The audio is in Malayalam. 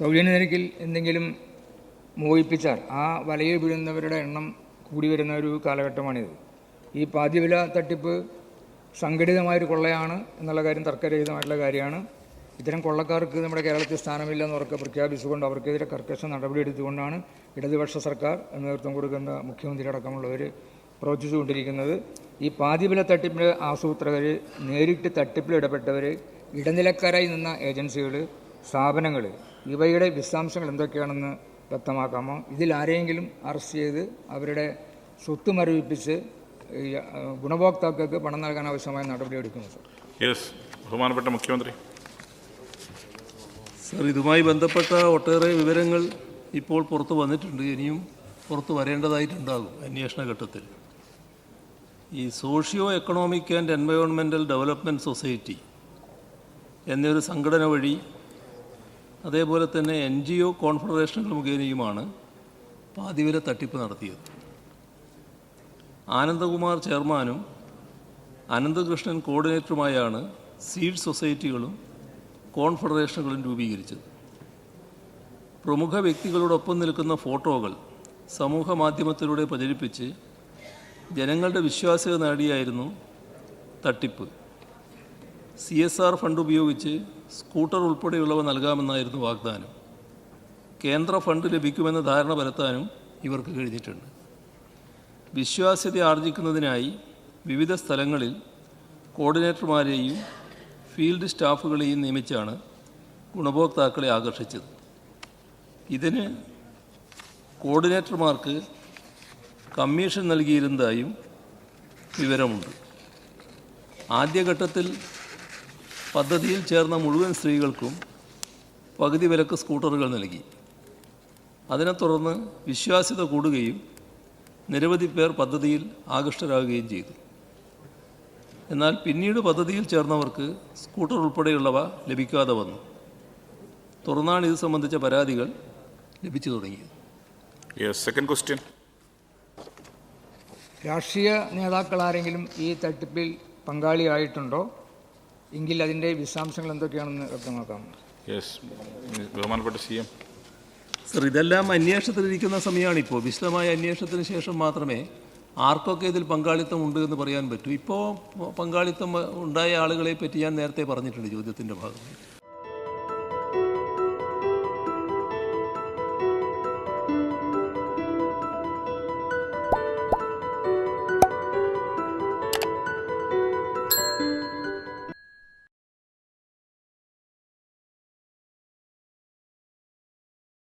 സൗജന്യ നിരക്കിൽ എന്തെങ്കിലും മോഹിപ്പിച്ചാൽ ആ വലയിൽ വീഴുന്നവരുടെ എണ്ണം കൂടി വരുന്ന ഒരു കാലഘട്ടമാണിത്. ഈ പാതിവില തട്ടിപ്പ് സംഘടിതമായൊരു കൊള്ളയാണ് എന്നുള്ള കാര്യം തർക്കരഹിതമായിട്ടുള്ള കാര്യമാണ്. ഇത്തരം കൊള്ളക്കാർക്ക് നമ്മുടെ കേരളത്തിൽ സ്ഥാനമില്ല എന്ന് ഉറക്കെ പ്രഖ്യാപിച്ചുകൊണ്ട് അവർക്കെതിരെ കർക്കശ നടപടിയെടുത്തുകൊണ്ടാണ് ഇടതുപക്ഷ സർക്കാർ നേതൃത്വം കൊടുക്കുന്ന മുഖ്യമന്ത്രി അടക്കമുള്ളവർ പ്രവർത്തിച്ചുകൊണ്ടിരിക്കുന്നത്. ഈ പാതിവില തട്ടിപ്പിന്റെ ആസൂത്രകർ നേരിട്ട് തട്ടിപ്പിൽ ഇടപെട്ടവർ ഇടനിലക്കാരായി നിന്ന ഏജൻസികൾ സ്ഥാപനങ്ങൾ ഇവയുടെ വിശദാംശങ്ങൾ എന്തൊക്കെയാണെന്ന് വ്യക്തമാക്കാമോ? ഇതിൽ ആരെയെങ്കിലും അറസ്റ്റ് ചെയ്ത് അവരുടെ സ്വത്ത് മരവിപ്പിച്ച് ഗുണഭോക്താക്കൾക്ക് പണം നൽകാൻ ആവശ്യമായ നടപടിയെടുക്കുന്നു സർ. യെസ്. ബഹുമാനപ്പെട്ട മുഖ്യമന്ത്രി. സർ ഇതുമായി ബന്ധപ്പെട്ട ഒട്ടേറെ വിവരങ്ങൾ ഇപ്പോൾ പുറത്തു വന്നിട്ടുണ്ട്. ഇനിയും പുറത്തു വരേണ്ടതായിട്ടുണ്ടാകും അന്വേഷണ ഘട്ടത്തിൽ. ഈ സോഷ്യോ എക്കണോമിക് ആൻഡ് എൻവയോൺമെന്റൽ ഡെവലപ്മെന്റ് സൊസൈറ്റി എന്നൊരു സംഘടന വഴി അതേപോലെ തന്നെ എൻ ജി ഒ കോൺഫെഡറേഷനുകൾ മുഖേനയുമാണ് പാതിവില തട്ടിപ്പ് നടത്തിയത്. ആനന്ദകുമാർ ചെയർമാനും അനന്തകൃഷ്ണൻ കോർഡിനേറ്ററുമായാണ് സീഡ് സൊസൈറ്റികളും കോൺഫെഡറേഷനുകളും രൂപീകരിച്ചത്. പ്രമുഖ വ്യക്തികളോടൊപ്പം നിൽക്കുന്ന ഫോട്ടോകൾ സമൂഹ മാധ്യമത്തിലൂടെ പ്രചരിപ്പിച്ച് ജനങ്ങളുടെ വിശ്വാസ്യത നേടിയായിരുന്നു തട്ടിപ്പ്. സി എസ് ആർ ഫണ്ട് ഉപയോഗിച്ച് സ്കൂട്ടർ ഉൾപ്പെടെയുള്ളവ നൽകാമെന്നായിരുന്നു വാഗ്ദാനം. കേന്ദ്ര ഫണ്ട് ലഭിക്കുമെന്ന ധാരണ പരത്താനും ഇവർക്ക് കഴിഞ്ഞിട്ടുണ്ട്. വിശ്വാസ്യത ആർജിക്കുന്നതിനായി വിവിധ സ്ഥലങ്ങളിൽ കോർഡിനേറ്റർമാരെയും ഫീൽഡ് സ്റ്റാഫുകളെയും നിയമിച്ചാണ് ഗുണഭോക്താക്കളെ ആകർഷിച്ചത്. ഇതിന് കോർഡിനേറ്റർമാർക്ക് കമ്മീഷൻ നൽകിയിരുന്നതായും വിവരമുണ്ട്. ആദ്യഘട്ടത്തിൽ പദ്ധതിയിൽ ചേർന്ന മുഴുവൻ സ്ത്രീകൾക്കും പകുതി വിലക്ക് സ്കൂട്ടറുകൾ നൽകി. അതിനെ തുടർന്ന് വിശ്വാസ്യത കൂടുകയും നിരവധി പേർ പദ്ധതിയിൽ ആകൃഷ്ടരാകുകയും ചെയ്തു. എന്നാൽ പിന്നീട് പദ്ധതിയിൽ ചേർന്നവർക്ക് സ്കൂട്ടർ ഉൾപ്പെടെയുള്ളവ ലഭിക്കാതെ വന്നു. തുടർന്നാണ് ഇത് സംബന്ധിച്ച പരാതികൾ ലഭിച്ചു തുടങ്ങിയത്. യെസ് സെക്കൻഡ് ക്വസ്റ്റ്യൻ രാഷ്ട്രീയ നേതാക്കൾ ആരെങ്കിലും ഈ തട്ടിപ്പിൽ പങ്കാളിയായിട്ടുണ്ടോ? എങ്കിൽ അതിന്റെ വിശദാംശങ്ങൾ എന്തൊക്കെയാണെന്ന് വ്യക്തമാക്കാം യെസ് ബഹുമാനപ്പെട്ട സി എം. സർ ഇതെല്ലാം അന്വേഷണത്തിലിരിക്കുന്ന സമയമാണിപ്പോൾ വിശദമായ അന്വേഷണത്തിന് ശേഷം മാത്രമേ ആർക്കൊക്കെ ഇതിൽ പങ്കാളിത്തം ഉണ്ട് എന്ന് പറയാൻ പറ്റൂ. ഇപ്പോൾ പങ്കാളിത്തം ഉണ്ടായ ആളുകളെ പറ്റി ഞാൻ നേരത്തെ പറഞ്ഞിട്ടുണ്ട് ചോദ്യത്തിന്റെ ഭാഗമായി.